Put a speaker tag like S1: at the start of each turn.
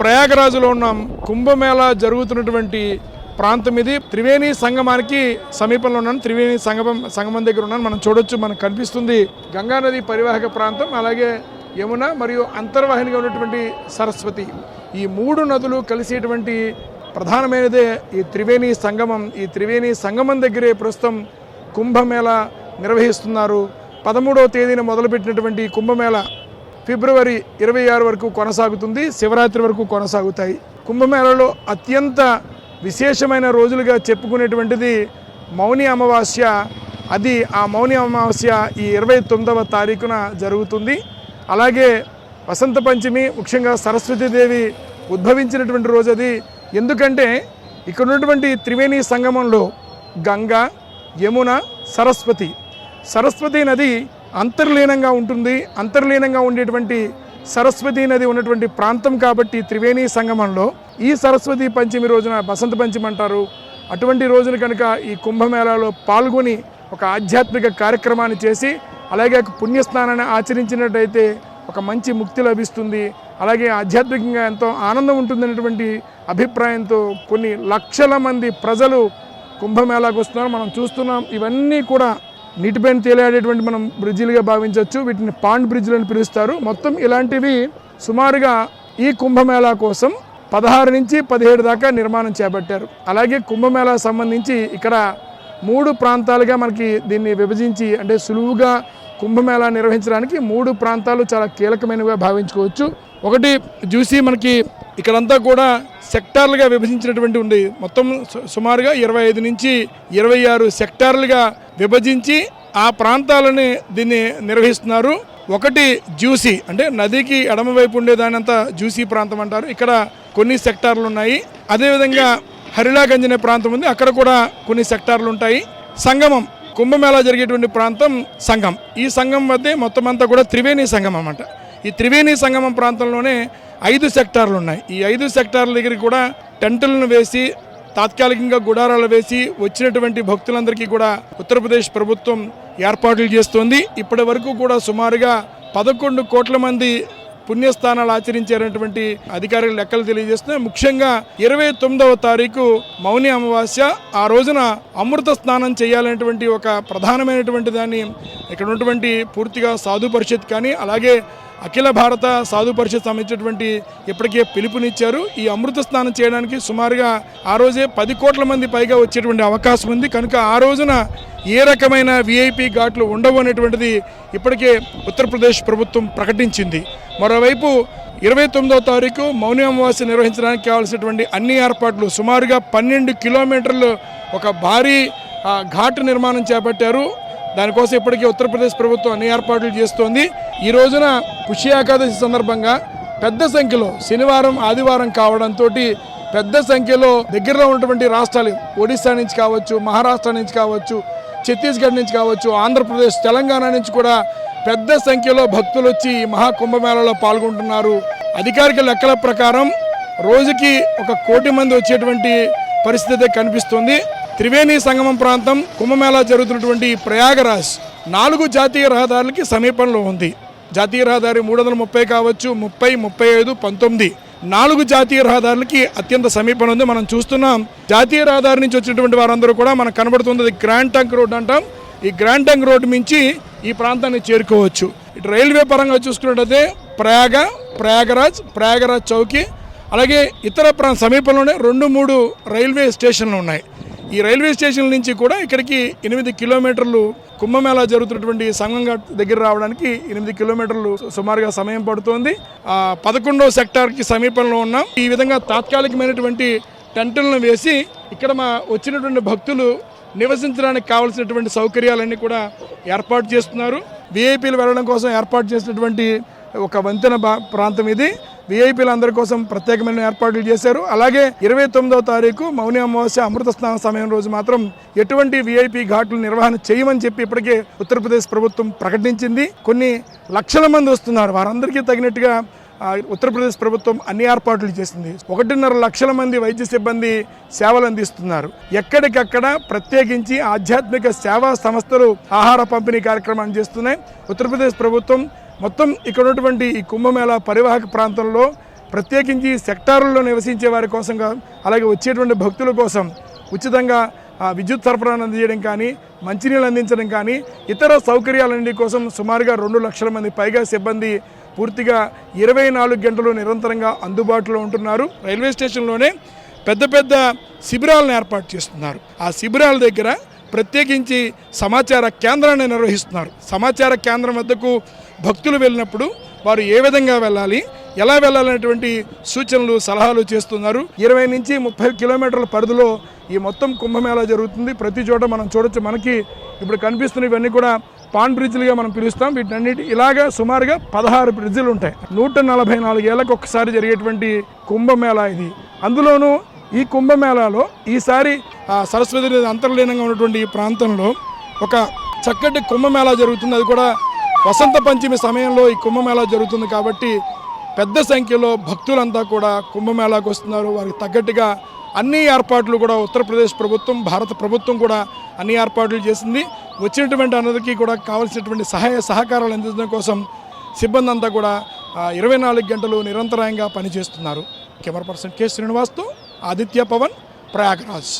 S1: ప్రయాగరాజులో ఉన్నాం కుంభమేళా జరుగుతున్నటువంటి ప్రాంతం ఇది. త్రివేణి సంగమానికి సమీపంలో ఉన్నాను. త్రివేణి సంగమం సంగమం దగ్గర ఉన్నాను. మనం చూడొచ్చు మనకు కనిపిస్తుంది గంగా నది పరివాహక ప్రాంతం అలాగే యమున మరియు అంతర్వాహినిగా ఉన్నటువంటి సరస్వతి. ఈ మూడు నదులు కలిసేటువంటి ప్రధానమైనదే ఈ త్రివేణి సంగమం. ఈ త్రివేణి సంగమం దగ్గరే ప్రస్తుతం కుంభమేళ నిర్వహిస్తున్నారు. పదమూడవ తేదీన మొదలుపెట్టినటువంటి కుంభమేళ ఫిబ్రవరి ఇరవై ఆరు వరకు కొనసాగుతుంది శివరాత్రి వరకు కొనసాగుతాయి. కుంభమేళలో అత్యంత విశేషమైన రోజులుగా చెప్పుకునేటువంటిది మౌని అమావాస్య. అది ఆ మౌని అమావాస్య ఈ ఇరవై తొమ్మిదవ తారీఖున జరుగుతుంది. అలాగే వసంత పంచమి ముఖ్యంగా సరస్వతీదేవి ఉద్భవించినటువంటి రోజు అది. ఎందుకంటే ఇక్కడ ఉన్నటువంటి త్రివేణి సంగమంలో గంగా యమున సరస్వతి. సరస్వతి నది అంతర్లీనంగా ఉంటుంది. అంతర్లీనంగా ఉండేటువంటి సరస్వతి నది ఉన్నటువంటి ప్రాంతం కాబట్టి త్రివేణి సంగమంలో ఈ సరస్వతి పంచమి రోజున బసంత పంచమి అంటారు. అటువంటి రోజున కనుక ఈ కుంభమేళాలో పాల్గొని ఒక ఆధ్యాత్మిక కార్యక్రమాన్ని చేసి అలాగే పుణ్యస్నానాన్ని ఆచరించినట్టయితే ఒక మంచి ముక్తి లభిస్తుంది. అలాగే ఆధ్యాత్మికంగా ఎంతో ఆనందం ఉంటుందనేటువంటి అభిప్రాయంతో కొన్ని లక్షల మంది ప్రజలు కుంభమేళాకు వస్తున్నారు. మనం చూస్తున్నాం ఇవన్నీ కూడా నీటిపైన తేలాడేటువంటి మనం బ్రిడ్జిలుగా భావించవచ్చు. వీటిని పాండ్ బ్రిడ్జిలు అని పిలుస్తారు. మొత్తం ఇలాంటివి సుమారుగా ఈ కుంభమేళా కోసం పదహారు నుంచి పదిహేడు దాకా నిర్మాణం చేపట్టారు. అలాగే కుంభమేళా సంబంధించి ఇక్కడ మూడు ప్రాంతాలుగా మనకి దీన్ని విభజించి అంటే సులువుగా కుంభమేళా నిర్వహించడానికి మూడు ప్రాంతాలు చాలా కీలకమైనవిగా భావించుకోవచ్చు. ఒకటి చూసి మనకి ఇక్కడంతా కూడా సెక్టార్లుగా విభజించినటువంటి ఉంది. మొత్తం సు- సుమారుగా ఇరవై ఐదు నుంచి ఇరవై ఆరు సెక్టార్లుగా విభజించి ఆ ప్రాంతాలని దీన్ని నిర్వహిస్తున్నారు. ఒకటి జ్యూసీ అంటే నదికి ఎడమవైపు ఉండేదానంతా జ్యూసీ ప్రాంతం అంటారు. ఇక్కడ కొన్ని సెక్టార్లు ఉన్నాయి అదేవిధంగా హరిలాగంజ్ అనే ప్రాంతం ఉంది. అక్కడ కూడా కొన్ని సెక్టార్లు ఉంటాయి సంగమం కుంభమేళా జరిగేటువంటి ప్రాంతం సంఘం. ఈ సంఘం మధ్య మొత్తం అంతా కూడా త్రివేణి సంఘం అన్నమాట. ఈ త్రివేణి సంగమం ప్రాంతంలోనే ఐదు సెక్టార్లు ఉన్నాయి. ఈ ఐదు సెక్టార్ల దగ్గరికి కూడా టెంటులను వేసి తాత్కాలికంగా గుడారాలు వేసి వచ్చినటువంటి భక్తులందరికీ కూడా ఉత్తరప్రదేశ్ ప్రభుత్వం ఏర్పాట్లు చేస్తోంది. ఇప్పటి వరకు కూడా సుమారుగా పదకొండు కోట్ల మంది పుణ్యస్థానాలు ఆచరించారనేటువంటి అధికారులు లెక్కలు తెలియజేస్తున్నాయి. ముఖ్యంగా ఇరవై తొమ్మిదవ తారీఖు మౌని అమావాస్య ఆ రోజున అమృత స్నానం చేయాలనేటువంటి ఒక ప్రధానమైనటువంటి దాన్ని ఇక్కడ ఉన్నటువంటి పూర్తిగా సాధు పరిషత్ కానీ అలాగే అఖిల భారత సాధు పరిషత్ సంబంధించినటువంటి ఇప్పటికే పిలుపునిచ్చారు. ఈ అమృత స్నానం చేయడానికి సుమారుగా ఆ రోజే పది కోట్ల మంది పైగా వచ్చేటువంటి అవకాశం ఉంది. కనుక ఆ రోజున ఏ రకమైన విఐపి ఘాట్లు ఉండవు అనేటువంటిది ఇప్పటికే ఉత్తరప్రదేశ్ ప్రభుత్వం ప్రకటించింది. మరోవైపు ఇరవై తొమ్మిదవ తారీఖు మౌని అమావాస్య నిర్వహించడానికి కావాల్సినటువంటి అన్ని ఏర్పాట్లు సుమారుగా పన్నెండు కిలోమీటర్లు ఒక భారీ ఘాట్ నిర్మాణం చేపట్టారు. దానికోసం ఇప్పటికీ ఉత్తరప్రదేశ్ ప్రభుత్వం అన్ని ఏర్పాట్లు చేస్తోంది. ఈ రోజున పుష్య ఏకాదశి సందర్భంగా పెద్ద సంఖ్యలో శనివారం ఆదివారం కావడంతో పెద్ద సంఖ్యలో దగ్గరలో ఉన్నటువంటి రాష్ట్రాలు ఒడిశా నుంచి కావచ్చు మహారాష్ట్ర నుంచి కావచ్చు ఛత్తీస్గఢ్ నుంచి కావచ్చు ఆంధ్రప్రదేశ్ తెలంగాణ నుంచి కూడా పెద్ద సంఖ్యలో భక్తులు వచ్చి ఈ మహాకుంభమేళలో పాల్గొంటున్నారు. అధికారిక లెక్కల ప్రకారం రోజుకి ఒక కోటి మంది వచ్చేటువంటి పరిస్థితి కనిపిస్తుంది. త్రివేణి సంగమం ప్రాంతం కుంభమేళా జరుగుతున్నటువంటి ప్రయాగరాజ్ నాలుగు జాతీయ రహదారులకి సమీపంలో ఉంది. జాతీయ రహదారి మూడు వందల ముప్పై కావచ్చు ముప్పై ముప్పై ఐదు పంతొమ్మిది నాలుగు జాతీయ రహదారులకి అత్యంత సమీపంలో ఉంది. మనం చూస్తున్నాం జాతీయ రహదారి నుంచి వచ్చినటువంటి వారందరూ కూడా మనకు కనబడుతుంది. గ్రాండ్ టంక్ రోడ్ అంటాం. ఈ గ్రాండ్ టంక్ రోడ్ నుంచి ఈ ప్రాంతాన్ని చేరుకోవచ్చు. ఇటు రైల్వే పరంగా చూసుకున్నట్టయితే ప్రయాగ ప్రయాగరాజ్ ప్రయాగరాజ్ చౌకి అలాగే ఇతర ప్రా సమీపంలోనే రెండు మూడు రైల్వే స్టేషన్లు ఉన్నాయి. ఈ రైల్వే స్టేషన్ నుంచి కూడా ఇక్కడికి ఎనిమిది కిలోమీటర్లు కుంభమేళా జరుగుతున్నటువంటి సంగంగా దగ్గర రావడానికి ఎనిమిది కిలోమీటర్లు సుమారుగా సమయం పడుతోంది. ఆ, పదకొండవ సెక్టార్కి సమీపంలో ఉన్నాం. ఈ విధంగా తాత్కాలికమైనటువంటి టెంటులను వేసి ఇక్కడ మా వచ్చినటువంటి భక్తులు నివసించడానికి కావలసినటువంటి సౌకర్యాలన్నీ కూడా ఏర్పాటు చేస్తున్నారు. విఐపీలు వెళ్ళడం కోసం ఏర్పాటు చేసినటువంటి ఒక వంతెన ప్రాంతం ఇది. విఐపీల అందరి కోసం ప్రత్యేకమైన ఏర్పాట్లు చేశారు. అలాగే ఇరవై తొమ్మిదవ తారీఖు మౌని అమావాస్య అమృత స్నాన సమయం రోజు మాత్రం ఎటువంటి విఐపీ ఘాట్లు నిర్వహణ చేయమని చెప్పి ఇప్పటికే ఉత్తరప్రదేశ్ ప్రభుత్వం ప్రకటించింది. కొన్ని లక్షల మంది వస్తున్నారు. వారందరికీ తగినట్టుగా ఉత్తరప్రదేశ్ ప్రభుత్వం అన్ని ఏర్పాట్లు చేసింది. ఒకటిన్నర లక్షల మంది వైద్య సిబ్బంది సేవలు అందిస్తున్నారు. ఎక్కడికక్కడ ప్రత్యేకించి ఆధ్యాత్మిక సేవా సంస్థలు ఆహార పంపిణీ కార్యక్రమాన్ని చేస్తున్నాయి. ఉత్తరప్రదేశ్ ప్రభుత్వం మొత్తం ఇక్కడ ఉన్నటువంటి ఈ కుంభమేళా పరివాహక ప్రాంతంలో ప్రత్యేకించి సెక్టారుల్లో నివసించే వారి కోసంగా అలాగే వచ్చేటువంటి భక్తుల కోసం ఉచితంగా ఆ, విద్యుత్ సరఫరాను అందజేయడం కానీ మంచినీళ్ళు అందించడం కానీ ఇతర సౌకర్యాలన్నింటి కోసం సుమారుగా రెండు లక్షల మంది పైగా సిబ్బంది పూర్తిగా ఇరవై నాలుగు గంటలు నిరంతరంగా అందుబాటులో ఉంటున్నారు. రైల్వే స్టేషన్లోనే పెద్ద పెద్ద శిబిరాలను ఏర్పాటు చేస్తున్నారు. ఆ శిబిరాల దగ్గర ప్రత్యేకించి సమాచార కేంద్రాన్ని నిర్వహిస్తున్నారు. సమాచార కేంద్రం వద్దకు భక్తులు వెళ్ళినప్పుడు వారు ఏ విధంగా వెళ్ళాలి ఎలా వెళ్ళాలనేటువంటి సూచనలు సలహాలు చేస్తున్నారు. ఇరవై నుంచి ముప్పై కిలోమీటర్ల పరిధిలో ఈ మొత్తం కుంభమేళా జరుగుతుంది. ప్రతి చోట మనం చూడొచ్చు మనకి ఇప్పుడు కనిపిస్తున్న ఇవన్నీ కూడా పాన్ బ్రిడ్జ్లుగా మనం పిలుస్తాం. వీటన్నిటి ఇలాగా సుమారుగా పదహారు బ్రిడ్జ్లు ఉంటాయి. నూట నలభై నాలుగేళ్ళకు ఒకసారి జరిగేటువంటి కుంభమేళా ఇది. అందులోనూ ఈ కుంభమేళాలో ఈసారి ఆ, సరస్వతి నది అంతర్లీనంగా ఉన్నటువంటి ఈ ప్రాంతంలో ఒక చక్కటి కుంభమేళా జరుగుతుంది. అది కూడా వసంత పంచమి సమయంలో ఈ కుంభమేళా జరుగుతుంది కాబట్టి పెద్ద సంఖ్యలో భక్తులంతా కూడా కుంభమేళాకు వస్తున్నారు. వారికి తగ్గట్టుగా అన్ని ఏర్పాట్లు కూడా ఉత్తరప్రదేశ్ ప్రభుత్వం భారత ప్రభుత్వం కూడా అన్ని ఏర్పాట్లు చేసింది. వచ్చినటువంటి అందరికీ కూడా కావాల్సినటువంటి సహాయ సహకారాలు అందించడం కోసం సిబ్బంది అంతా కూడా ఇరవై నాలుగు గంటలు నిరంతరాయంగా పనిచేస్తున్నారు. కెమెరా పర్సన్ కె శ్రీనివాస్తో ఆదిత్య పవన్ ప్రయాగ్రాజ్.